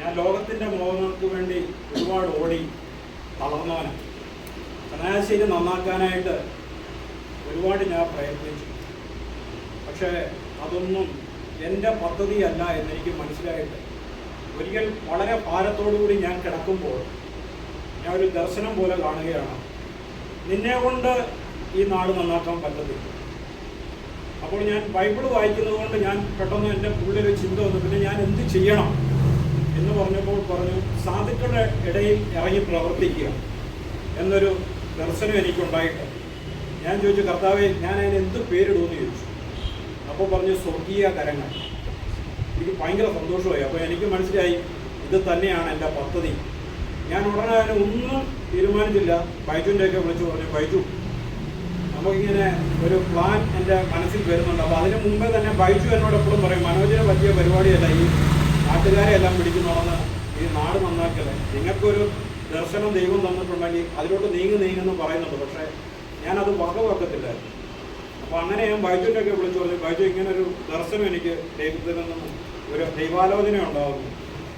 ഞാൻ ലോകത്തിന്റെ മോഹങ്ങൾക്ക് വേണ്ടി ഒരുപാട് ഓടി തളർന്നവനാണ് ചങ്ങനാശ്ശേരി നന്നാക്കാനായിട്ട് ഒരുപാട് ഞാൻ പ്രയത്നിച്ചു. പക്ഷേ അതൊന്നും എന്റെ പദ്ധതിയല്ല എന്നെനിക്ക് മനസ്സിലായിട്ട്. ഒരിക്കൽ വളരെ ഭാരത്തോടുകൂടി ഞാൻ കിടക്കുമ്പോൾ ഞാൻ ഒരു ദർശനം പോലെ കാണുകയാണ്. നിന്നെ കൊണ്ട് ഈ നാട് നന്നാക്കാൻ പറ്റത്തില്ല. അപ്പോൾ ഞാൻ ബൈബിൾ വായിക്കുന്നത് കൊണ്ട് ഞാൻ പെട്ടെന്ന് എന്റെ ഉള്ളിൽ ചിന്ത വന്നു. പിന്നെ ഞാൻ എന്ത് ചെയ്യണം? എന്ന് പറഞ്ഞപ്പോൾ പറഞ്ഞു സാധുക്കളുടെ ഇടയിൽ ഇറങ്ങി പ്രവർത്തിക്കുക എന്നൊരു ദർശനം എനിക്കുണ്ടായിട്ട് ഞാൻ ചോദിച്ചു കർത്താവെ ഞാൻ അതിന് എന്ത് പേരിടുമെന്ന് ചോദിച്ചു. അപ്പോൾ പറഞ്ഞു സ്വർഗീയ കരങ്ങൾ. എനിക്ക് ഭയങ്കര സന്തോഷമായി. അപ്പോൾ എനിക്ക് മനസ്സിലായി ഇത് തന്നെയാണ് എന്റെ പദ്ധതി. ഞാൻ ഉടനെ അതിന് ഒന്നും തീരുമാനിച്ചില്ല. ബൈജുവിന്റെയൊക്കെ വിളിച്ചു പറഞ്ഞു ബൈജു നമുക്കിങ്ങനെ ഒരു പ്ലാൻ എന്റെ മനസ്സിൽ വരുന്നുണ്ട്. അപ്പോൾ അതിന് മുമ്പേ തന്നെ ബൈജു എന്നോട് എപ്പോഴും പറയും മനോജിനെ പറ്റിയ പരിപാടിയല്ല ഈ നാട്ടുകാരെ എല്ലാം പിടിക്കുന്നുള്ളത് ഈ നാട് നന്നാക്കൽ. നിങ്ങൾക്കൊരു ദർശനം ദൈവം തന്നിട്ടുണ്ടെങ്കിൽ അതിലോട്ട് നീങ്ങി നീങ്ങുന്നു പറയുന്നുണ്ട്. പക്ഷേ ഞാനത് വക വകവെക്കത്തില്ലായിരുന്നു അപ്പോൾ അങ്ങനെ ഞാൻ ഒക്കെ വിളിച്ചു പറഞ്ഞു ബൈജു ഇങ്ങനെ ഒരു ദർശനം എനിക്ക് ദൈവത്തിൽ നിന്നും ഒരു ദൈവാലോചന ഉണ്ടാകുന്നു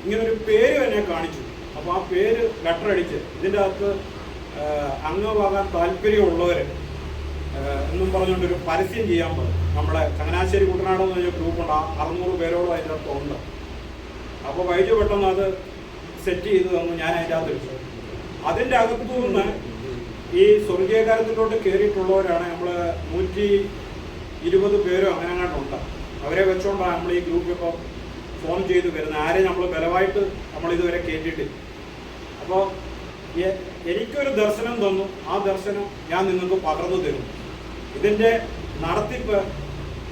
ഇങ്ങനൊരു പേര് എന്നെ കാണിച്ചു. അപ്പോൾ ആ പേര് ലെറ്റർ അടിച്ച് ഇതിന്റെ അകത്ത് അംഗമാകാൻ താല്പര്യമുള്ളവർ എന്നും പറഞ്ഞുകൊണ്ട് ഒരു പരസ്യം ചെയ്യാൻ പറഞ്ഞു. നമ്മുടെ ചങ്ങനാശ്ശേരി കുട്ടനാട് എന്ന് പറഞ്ഞ ഗ്രൂപ്പുണ്ട് ആ അറുന്നൂറ് പേരോളം അതിന്റെ അകത്ത് ഉണ്ട് അപ്പോൾ വൈദ്യു പെട്ടെന്ന് അത് സെറ്റ് ചെയ്ത് തന്നു ഞാൻ അതിന്റെ അകത്ത് വെച്ചു അതിന്റെ അകത്തു നിന്ന് ഈ സ്വർഗീയകാരത്തിലോട്ട് കയറിയിട്ടുള്ളവരാണ് നമ്മൾ നൂറ്റി ഇരുപത് പേരും അങ്ങനെ അങ്ങോട്ടുണ്ട് അവരെ വെച്ചുകൊണ്ടാണ് നമ്മൾ ഈ ഗ്രൂപ്പ് ഇപ്പോൾ ഫോം ചെയ്ത് വരുന്നത്. ആരെ നമ്മൾ ബലമായിട്ട് നമ്മൾ ഇതുവരെ കയറ്റിയിട്ടില്ല അപ്പോൾ എനിക്കൊരു ദർശനം തന്നു. ആ ദർശനം ഞാൻ നിങ്ങൾക്ക് പകർന്നു തരും. ഇതിന്റെ നടത്തിപ്പ്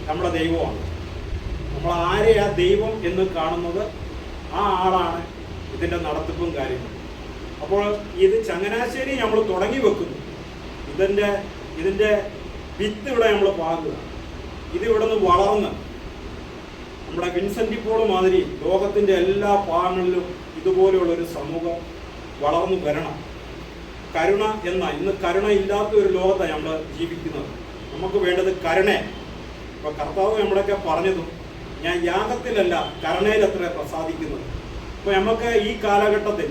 നമ്മുടെ ദൈവമാണ്. നമ്മൾ ആരെയാ ദൈവം എന്ന് കാണുന്നത് ആ ആളാണ് ഇതിന്റെ നടത്തിപ്പും കാര്യങ്ങളും. അപ്പോൾ ഇത് ചങ്ങനാശ്ശേരി നമ്മൾ തുടങ്ങി വെക്കുന്നു. ഇതിന്റെ ഇതിന്റെ വിത്ത് ഇവിടെ നമ്മൾ പാകുക. ഇത് ഇവിടെ നിന്ന് വളർന്ന് നമ്മുടെ വിൻസെന്റ് പോൾ മാതിരി ലോകത്തിന്റെ എല്ലാ ഭാഗങ്ങളിലും ഇതുപോലെയുള്ള ഒരു സമൂഹം വളർന്നു വരണം. കരുണ എന്ന ഇന്ന് കരുണ ഇല്ലാത്ത ഒരു ലോകത്താണ് നമ്മൾ ജീവിക്കുന്നത്. നമുക്ക് വേണ്ടത് കരുണേ. ഇപ്പൊ കർത്താവ് നമ്മുടെയൊക്കെ പറഞ്ഞതും ഞാൻ യാഗത്തിലല്ല കരുണയിലത്ര പ്രസാദിക്കുന്നത്. അപ്പൊ നമുക്ക് ഈ കാലഘട്ടത്തിൽ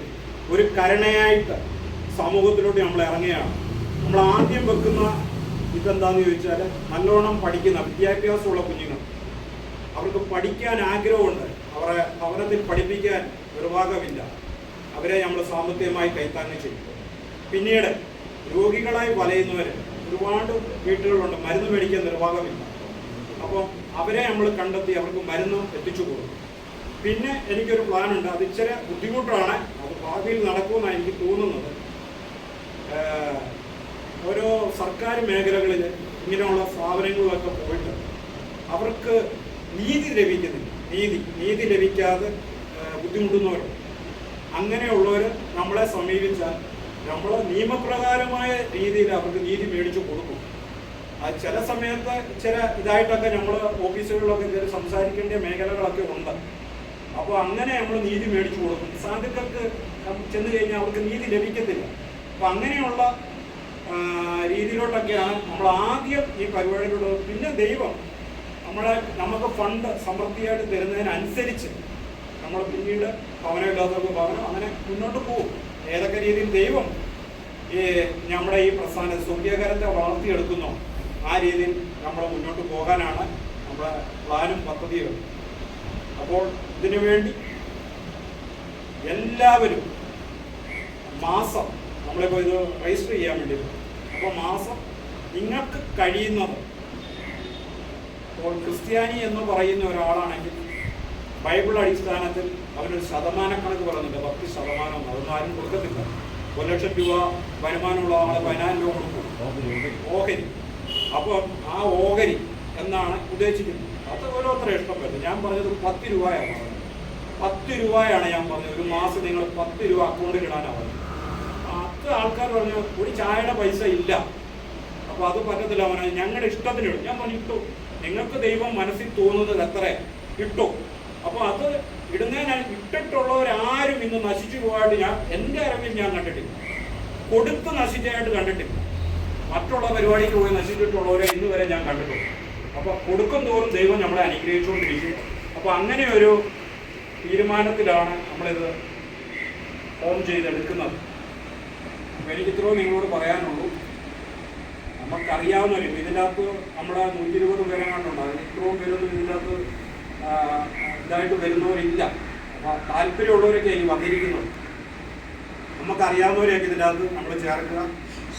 ഒരു കരുണയായിട്ട് സമൂഹത്തിലോട്ട് നമ്മൾ ഇറങ്ങുകയാണ്. നമ്മൾ ആദ്യം വെക്കുന്ന ഇതെന്താന്ന് ചോദിച്ചാൽ നല്ലോണം പഠിക്കുന്ന വിദ്യാഭ്യാസമുള്ള കുഞ്ഞുങ്ങൾ. അവർക്ക് പഠിക്കാൻ ആഗ്രഹമുണ്ട്. അവരെ ഭവനത്തിൽ പഠിപ്പിക്കാൻ നിർവാഹമില്ല അവരെ നമ്മൾ സാമ്പത്തികമായി കൈത്താങ്ങ് ചെയ്യും. പിന്നീട് രോഗികളായി വലയുന്നവർ ഒരുപാട് വീട്ടുകളുണ്ട് മരുന്ന് മേടിക്കാൻ നിർവാഹമില്ല അപ്പോൾ അവരെ നമ്മൾ കണ്ടെത്തി അവർക്ക് മരുന്ന് എത്തിച്ചു കൊടുക്കും. പിന്നെ എനിക്കൊരു പ്ലാൻ ഉണ്ട്. അത് ഇച്ചിരി ബുദ്ധിമുട്ടാണ്. അത് ഭാവിയിൽ നടക്കുമെന്നാണ് എനിക്ക് തോന്നുന്നത്. ഓരോ സർക്കാർ മേഖലകളിൽ ഇങ്ങനെയുള്ള സ്ഥാപനങ്ങളിലൊക്കെ പോയിട്ട് അവർക്ക് നീതി ലഭിക്കുന്നില്ല. നീതി നീതി ലഭിക്കാതെ ബുദ്ധിമുട്ടുന്നവരുണ്ട് അങ്ങനെയുള്ളവർ നമ്മളെ സമീപിച്ചാൽ നമ്മൾ നിയമപ്രകാരമായ രീതിയിൽ അവർക്ക് നീതി മേടിച്ചു കൊടുക്കും. ചില സമയത്ത് ചില ഇതായിട്ടൊക്കെ നമ്മൾ ഓഫീസുകളിലൊക്കെ കയറി സംസാരിക്കേണ്ട മേഖലകളൊക്കെ ഉണ്ട്. അപ്പോൾ അങ്ങനെ നമ്മൾ നീതി മേടിച്ചു കൊടുക്കും. സാധുക്കൾക്ക് ചെന്ന് കഴിഞ്ഞാൽ അവർക്ക് നീതി ലഭിക്കത്തില്ല. അപ്പം അങ്ങനെയുള്ള രീതിയിലോട്ടൊക്കെയാണ് നമ്മൾ ആദ്യം ഈ പരിപാടിയിലൂടെ പിന്നെ ദൈവം നമ്മളെ നമുക്ക് ഫണ്ട് സമൃദ്ധിയായിട്ട് തരുന്നതിനനുസരിച്ച് നമ്മൾ പിന്നീട് ഭവനമില്ലാത്തവർക്ക് ഭവനം അങ്ങനെ മുന്നോട്ട് പോകും. ഏതൊക്കെ രീതിയിൽ ദൈവം ഈ നമ്മുടെ ഈ പ്രസ്ഥാന സ്വകീയകരത്തെ വളർത്തിയെടുക്കുന്നോ ആ രീതിയിൽ നമ്മൾ മുന്നോട്ട് പോകാനാണ് നമ്മുടെ പ്ലാനും പദ്ധതിയും അപ്പോൾ ഇതിനു വേണ്ടി എല്ലാവരും മാസം നമ്മളിപ്പോൾ ഇത് രജിസ്റ്റർ ചെയ്യാൻ വേണ്ടി അപ്പോൾ മാസം നിങ്ങൾക്ക് കഴിയുന്നത് ഇപ്പോൾ ക്രിസ്ത്യാനി എന്ന് പറയുന്ന ഒരാളാണെങ്കിൽ ബൈബിൾ അടിസ്ഥാനത്തിൽ അവനൊരു ശതമാനക്കണക്ക് പറയുന്നുണ്ട്. പത്ത് ശതമാനം അതൊന്നും ആരും കൊടുക്കത്തില്ല. ഒരു ലക്ഷം രൂപ വരുമാനമുള്ള ആൾ പതിനായിരം രൂപ കൊടുക്കും. ഓഹരി. അപ്പോൾ ആ ഓഹരി എന്നാണ് ഉദ്ദേശിക്കുന്നത്. അത് ഓരോരുത്തരെ ഇഷ്ടം പറ്റും ഞാൻ പറഞ്ഞത് പത്ത് രൂപയാണ്. പറഞ്ഞത് പത്ത് രൂപയാണ് ഞാൻ പറഞ്ഞത്. ഒരു മാസം നിങ്ങൾ പത്ത് രൂപ അക്കൗണ്ടിൽ ഇടാനാണ് പറഞ്ഞത്. പത്ത് ആൾക്കാർ പറഞ്ഞു ഒരു ചായയുടെ പൈസ ഇല്ല. അപ്പോൾ അത് പറ്റത്തില്ല അവനെ ഞങ്ങളുടെ ഇഷ്ടത്തിന് ഇടും. ഞാൻ പറഞ്ഞു ഇട്ടു. നിങ്ങൾക്ക് ദൈവം മനസ്സിൽ തോന്നുന്നത് എത്ര? ഇട്ടു. അപ്പോൾ അത് ഇടുന്നതിന് ഇട്ടിട്ടുള്ളവരാരും ഇന്ന് നശിച്ചു പോകാനായിട്ട് ഞാൻ എന്റെ അറിവിൽ ഞാൻ കണ്ടിട്ടില്ല. കൊടുത്ത് നശിച്ചതായിട്ട് കണ്ടിട്ടില്ല. മറ്റുള്ള പരിപാടിക്ക് പോയി നശിച്ചിട്ടുള്ളവരെ ഇന്ന് വരെ ഞാൻ കണ്ടിട്ടുണ്ട്. അപ്പോൾ കൊടുക്കും തോറും ദൈവം നമ്മളെ അനുഗ്രഹിച്ചുകൊണ്ടിരിക്കും അപ്പോൾ അങ്ങനെ ഒരു തീരുമാനത്തിലാണ് നമ്മളിത് ഫോം ചെയ്തെടുക്കുന്നത്. എനിക്കിത്രയോ നിങ്ങളോട് പറയാനുള്ളൂ. നമുക്കറിയാവുന്നവരും ഇതിനകത്ത് നമ്മുടെ നൂറ്റി ഇരുപത് പേരെങ്ങാണ്ടുണ്ട്. അതിന് ഇത്രയും പേരൊന്നും ഇതിനകത്ത് ഇതായിട്ട് വരുന്നവരില്ല. അപ്പോൾ താല്പര്യമുള്ളവരൊക്കെ ഇനി വന്നിരിക്കുന്നത് നമുക്കറിയാവുന്നവരെയൊക്കെ ഇതിനകത്ത് നമ്മൾ ചേർക്കുക.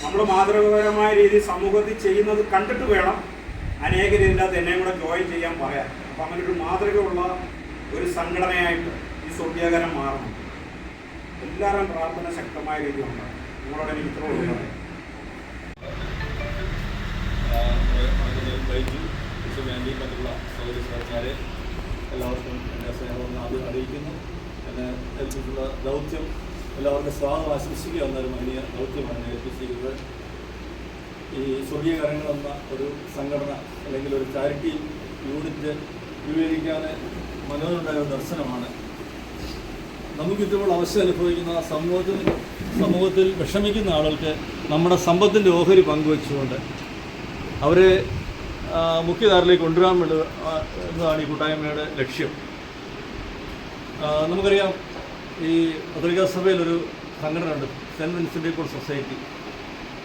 നമ്മൾ മാതൃകപരമായ രീതിയിൽ സമൂഹത്തിൽ ചെയ്യുന്നത് കണ്ടിട്ട് വേണം അനേകരില്ലാത്ത എന്നെ എന്നെയും കൂടെ ജോയിൻ ചെയ്യാൻ പറയാൻ. അപ്പം അങ്ങനെ ഒരു മാതൃകയുള്ള ഒരു സംഘടനയായിട്ട് ഈ സ്വർഗീയകരം മാറണം. എല്ലാവരും പ്രാർത്ഥന ശക്തമായ രീതിയിലുണ്ട് നിങ്ങളോട് എനിക്ക് മിത്രമുള്ള മറ്റുള്ള സർക്കാരെ എല്ലാവർക്കും എന്റെ സ്നേഹം ആദ്യം അറിയിക്കുന്നു എന്നെ ഏൽപ്പിച്ചുള്ള ദൗത്യം എല്ലാവർക്കും സ്വാഗതം ആശംസിക്കുക എന്നൊരു മഹനീയ ദൗത്യമാണ് ഏൽപ്പിച്ചിരിക്കുന്നത് ഈ സ്വർഗീയകരങ്ങൾ എന്ന ഒരു സംഘടന അല്ലെങ്കിൽ ഒരു ചാരിറ്റി യൂണിറ്റ് രൂപീകരിക്കാൻ മനോഹരമായ ഒരു ദർശനമാണ്. നമുക്കിപ്പോൾ അവസ്ഥ അനുഭവിക്കുന്ന സമൂഹത്തിൽ സമൂഹത്തിൽ വിഷമിക്കുന്ന ആളുകൾക്ക് നമ്മുടെ സമ്പത്തിന്റെ ഓഹരി പങ്കുവെച്ചുകൊണ്ട് അവരെ മുഖ്യധാരയിലേക്ക് കൊണ്ടുവരാൻ വേണ്ടത് എന്നതാണ് ഈ കൂട്ടായ്മയുടെ ലക്ഷ്യം. നമുക്കറിയാം ഈ പത്രികാ സഭയിലൊരു സംഘടന ഉണ്ട് സെന്റ് വിൻസെന്റ് ഇപ്പോൾ സൊസൈറ്റി.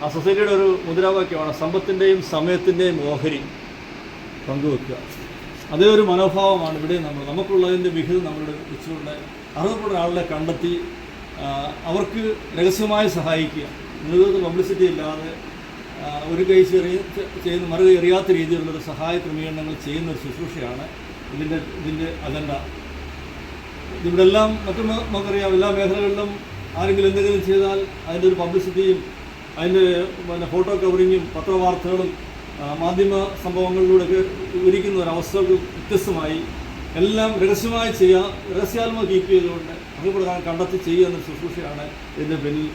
ആ സൊസൈറ്റിയുടെ ഒരു മുദ്രാവാക്യമാണ് സമ്പത്തിന്റെയും സമയത്തിന്റെയും ഓഹരി പങ്കുവെക്കുക. അതേ ഒരു മനോഭാവമാണ് ഇവിടെ നമ്മൾ നമുക്കുള്ളതിന്റെ വിഹിതം നമ്മളുടെ വെച്ചുകൊണ്ട് അറിയപ്പെടുന്ന ആളുകളെ കണ്ടെത്തി അവർക്ക് രഹസ്യമായി സഹായിക്കുക. നേതൃത്വ പബ്ലിസിറ്റി ഇല്ലാതെ ഒരു കൈ ചെറിയ ചെയ്യുന്ന മറുകൈ എറിയാത്ത രീതിയിലുള്ളൊരു സഹായ ക്രമീകരണങ്ങൾ ചെയ്യുന്ന ഒരു ശുശ്രൂഷയാണ് ഇതിന്റെ ഇതിന്റെ അജണ്ട. ഇവിടെ എല്ലാം മറ്റു നമുക്കറിയാം എല്ലാ മേഖലകളിലും ആരെങ്കിലും എന്തെങ്കിലും ചെയ്താൽ അതിന്റെ ഒരു പബ്ലിസിറ്റിയും അതിന്റെ പിന്നെ ഫോട്ടോ കവറിങ്ങും പത്രവാർത്തകളും മാധ്യമ സംഭവങ്ങളിലൂടെയൊക്കെ വിവരിക്കുന്ന ഒരു അവസ്ഥകൾ വ്യത്യസ്തമായി എല്ലാം രഹസ്യമായി ചെയ്യുക രഹസ്യാത്മക കീപ്പ് ചെയ്തുകൊണ്ട് അറിയപ്പെടുന്ന കണ്ടെത്തി ചെയ്യുക എന്നൊരു ശുശ്രൂഷയാണ് ഇതിന്റെ പിന്നിൽ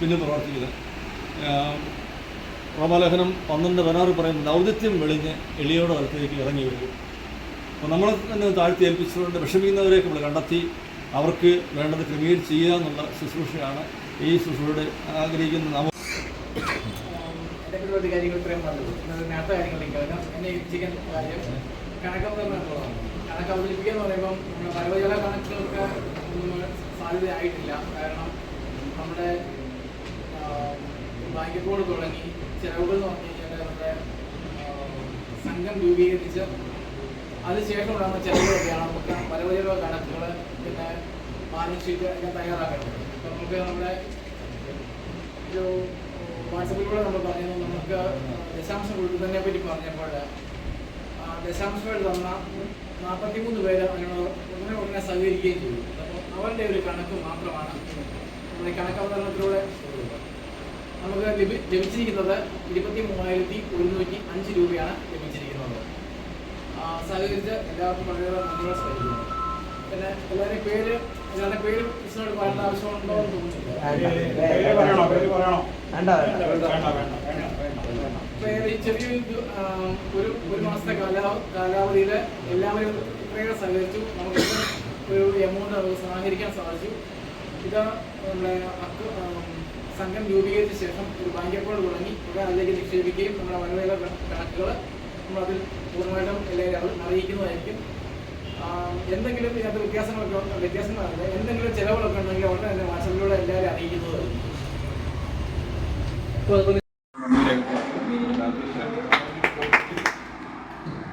പിന്നിൽ പ്രവർത്തിക്കുന്നത്. റോമാലേഖനം പന്ത്രണ്ട് പതിനാറ് പറയുന്നത് ദൗത്യം വെളിഞ്ഞ് എളിയോടെ അടുത്തേക്ക് ഇറങ്ങി വരും. അപ്പോൾ നമ്മളെ തന്നെ താഴ്ത്തി ഏൽപ്പിച്ചുകൊണ്ട് വിഷമിക്കുന്നവരെയൊക്കെ നമ്മൾ കണ്ടെത്തി. അവർക്ക് വേണ്ടത് ക്രമീകരിച്ച് ചെയ്യുക എന്നുള്ള ശുശ്രൂഷയാണ് ഈ ശുശ്രൂഷയുടെ ആഗ്രഹിക്കുന്ന നമ്മൾ കാര്യങ്ങൾ കണക്ക് അവതരിപ്പിക്കുക എന്ന് പറയുമ്പം നമ്മുടെ പരവജല കണക്കുകൾക്ക് ഒന്നും സാധ്യതയായിട്ടില്ല. കാരണം നമ്മുടെ ബാങ്ക് അക്കൗണ്ട് തുടങ്ങി ചിലവുകൾ എന്ന് പറഞ്ഞു കഴിഞ്ഞാൽ നമ്മുടെ സംഘം രൂപീകരിച്ച് അതിനുശേഷമുള്ള നമ്മൾ ചിലവുകളൊക്കെയാണ് നമുക്ക് വലിയ കണക്കുകൾ പിന്നെ ബാലൻസ് ഷീറ്റ് എല്ലാം തയ്യാറാക്കേണ്ടത്. അപ്പം നമുക്ക് നമ്മുടെ ഒരു വാട്സപ്പിലൂടെ നമ്മൾ പറഞ്ഞു നമുക്ക് ദശാംശം കൊടുക്കുന്നതിനെ പറ്റി പറഞ്ഞപ്പോൾ ആ ദശാംശങ്ങൾ തന്ന നാൽപ്പത്തിമൂന്ന് പേര് അതിനോട് ഉടനെ ഉടനെ സഹകരിക്കുകയും ചെയ്തു. അപ്പോൾ അവരുടെ ഒരു കണക്ക് മാത്രമാണ് നമ്മുടെ കണക്ക് അവതരണത്തിലൂടെ നമുക്ക് ലഭിച്ചിരിക്കുന്നത് ഇരുപത്തി മൂവായിരത്തി ഒരുന്നൂറ്റി അഞ്ച് രൂപയാണ് ലഭിച്ചിരിക്കുന്നത്. സഹകരിച്ച് എല്ലാവർക്കും വളരെ നന്ദിയോടെ സഹകരിക്കുന്നു പിന്നെ എല്ലാവരുടെയും പേര് എല്ലാവരുടെ പേര് വിശദമായിട്ട് പറയേണ്ട ആവശ്യമുണ്ടോ എന്ന് തോന്നുന്നില്ല. ചെറിയ ഈ ഒരു ഒരു മാസത്തെ കാലാ കാലാവധിയിൽ എല്ലാവരും ഇത്രയേറെ സഹകരിച്ചു. നമുക്ക് ഒരു എമൗണ്ട് നമുക്ക് സമാഹരിക്കാൻ സാധിച്ചു. ഇത് നമ്മുടെ സംഘം രൂപീകരിച്ച ശേഷം ഒരു ബാങ്ക് അക്കൗണ്ട് തുടങ്ങി. ഇവിടെ അതിലേക്ക് നിക്ഷേപിക്കുകയും നമ്മുടെ വരവേല കണക്കുകൾ നമ്മളതിൽ പൂർണമായിട്ടും എല്ലാവരും അറിയിക്കുന്നതായിരിക്കും. എന്തെങ്കിലും ഇതിനകത്ത് വ്യത്യാസങ്ങളൊക്കെ വ്യത്യാസങ്ങളാണ് എന്തെങ്കിലും ചിലവുകളൊക്കെ ഉണ്ടെങ്കിൽ ഉടനെ തന്നെ വാട്സപ്പിലൂടെ എല്ലാവരും അറിയിക്കുന്നതായിരിക്കും.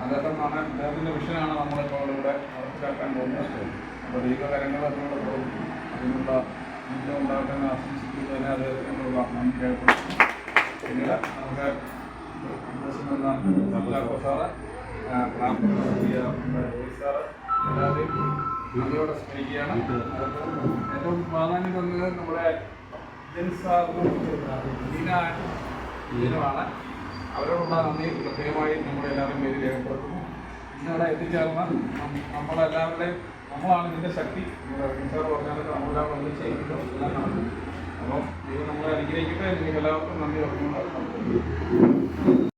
അദ്ദേഹമാണ് അദ്ദേഹത്തിന്റെ വിഷയമാണ് നമ്മളിപ്പോൾ ഇവിടെ നടപ്പിലാക്കാൻ പോകുന്നത്. അപ്പോൾ പ്രവർത്തിക്കും അതിനുള്ള വിജയം ഉണ്ടാക്കാൻ ആശംസിക്കുന്നതിന് അദ്ദേഹത്തിനുള്ള നന്ദി രേഖപ്പെടുത്തുന്നു പിന്നീട് നമുക്ക് നിർദ്ദേശം തന്ന സബ്ജാക്കോ സാറ് സാറ് എല്ലാവരെയും നന്ദിയോടെ സ്മരിക്കുകയാണ് ഏറ്റവും പ്രാധാന്യം തന്നത് നമ്മുടെ ദീനമാണ് അവരോടുള്ള നന്ദി പ്രത്യേകമായി നമ്മുടെ എല്ലാവരും പേര് രേഖപ്പെടുത്തുന്നു ഇന്നിവിടെ എത്തിച്ചേർന്ന നമ്മളെല്ലാവരുടെയും നമ്മളാണ് ഇതിന്റെ ശക്തി സാർ പറഞ്ഞാൽ നമ്മളെല്ലാം ഒന്നിച്ച് എല്ലാം നടക്കും. അപ്പോൾ ദൈവം നമ്മളെ അനുഗ്രഹിക്കട്ടെ എല്ലാവർക്കും നന്ദി പറഞ്ഞുകൊണ്ട്